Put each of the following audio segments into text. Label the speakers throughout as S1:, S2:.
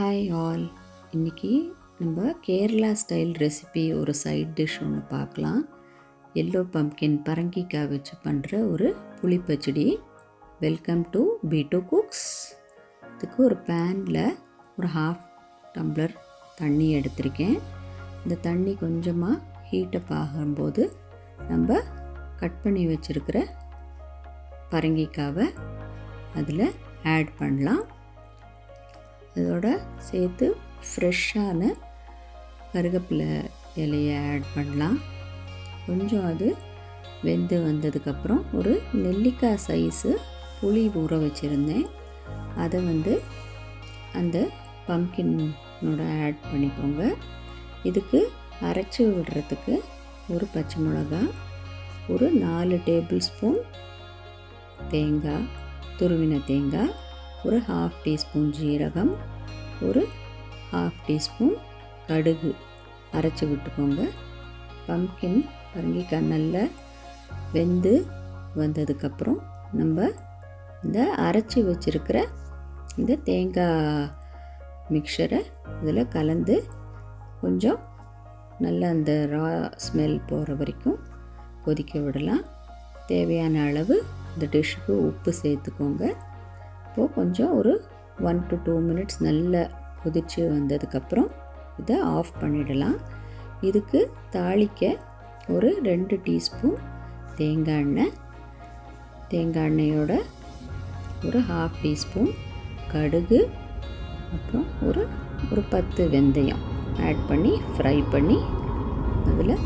S1: Hi all இன்றைக்கி நம்ம Kerala style recipe ஒரு சைட் டிஷ் ஒன்று பார்க்கலாம். எல்லோ பம்கின் பரங்கிக்காய் வச்சு பண்ணுற ஒரு புளி பச்சடி வெல்கம் டு பீட்டோ டூ குக்ஸ் இதுக்கு ஒரு பேனில் ஒரு ஹாஃப் டம்ளர் தண்ணி எடுத்திருக்கேன். இந்த தண்ணி கொஞ்சமாக ஹீட்டப் ஆகும்போது நம்ம கட் பண்ணி வச்சுருக்கிற பரங்கிக்காவை அதில் ஆட் பண்ணலாம். இதோட சேர்த்து ஃப்ரெஷ்ஷான கருகப்பிலை இலையை ஆட் பண்ணலாம். கொஞ்சம் அது வெந்து வந்ததுக்கப்புறம் ஒரு நெல்லிக்காய் சைஸு புளி ஊற வச்சுருந்தேன். அதை வந்து அந்த பம்கினோட ஆட் பண்ணிக்கோங்க. இதுக்கு அரைச்சி விடுறதுக்கு ஒரு பச்சை மிளகா ஒரு நாலு டேபிள் ஸ்பூன் தேங்காய் துருவின தேங்காய் ஒரு ஹாஃப் டீஸ்பூன் ஜீரகம் ஒரு ஹாஃப் டீஸ்பூன் கடுகு. அரைச்சி விட்டுக்கோங்க. பம்கின் பரங்கிக்காய் நல்லா வெந்து வந்ததுக்கப்புறம் நம்ம இந்த அரைச்சி வச்சுருக்கிற இந்த தேங்காய் மிக்சரை இதில் கலந்து கொஞ்சம் நல்லா அந்த ரா ஸ்மெல் போகிற வரைக்கும் கொதிக்க விடலாம். தேவையான அளவு இந்த டிஷ்ஷுக்கு உப்பு சேர்த்துக்கோங்க. இப்போது கொஞ்சம் ஒரு ஒன் டு டூ மினிட்ஸ் நல்லா கொதித்து வந்ததுக்கப்புறம் இதை ஆஃப் பண்ணிடலாம். இதுக்கு தாளிக்க ஒரு ரெண்டு டீஸ்பூன் தேங்காய் எண்ணெய். தேங்காய் எண்ணெயோட ஒரு ஹாஃப் டீஸ்பூன் கடுகு அப்புறம் ஒரு ஒரு பத்து வெந்தயம். ஆட் பண்ணி ஃப்ரை பண்ணி அதில்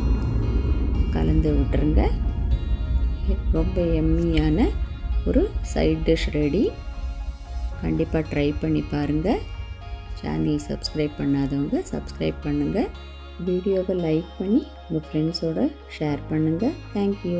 S1: கலந்து விட்டுருங்க. ரொம்ப எம்மியான ஒரு சைட் டிஷ் ரெடி கண்டிப்பாக ட்ரை பண்ணி பாருங்கள் சேனல் சப்ஸ்கிரைப் பண்ணாதவங்க சப்ஸ்கிரைப் பண்ணுங்கள் வீடியோவை லைக் பண்ணி உங்கள் ஃப்ரெண்ட்ஸோட ஷேர் பண்ணுங்கள் தேங்க்யூ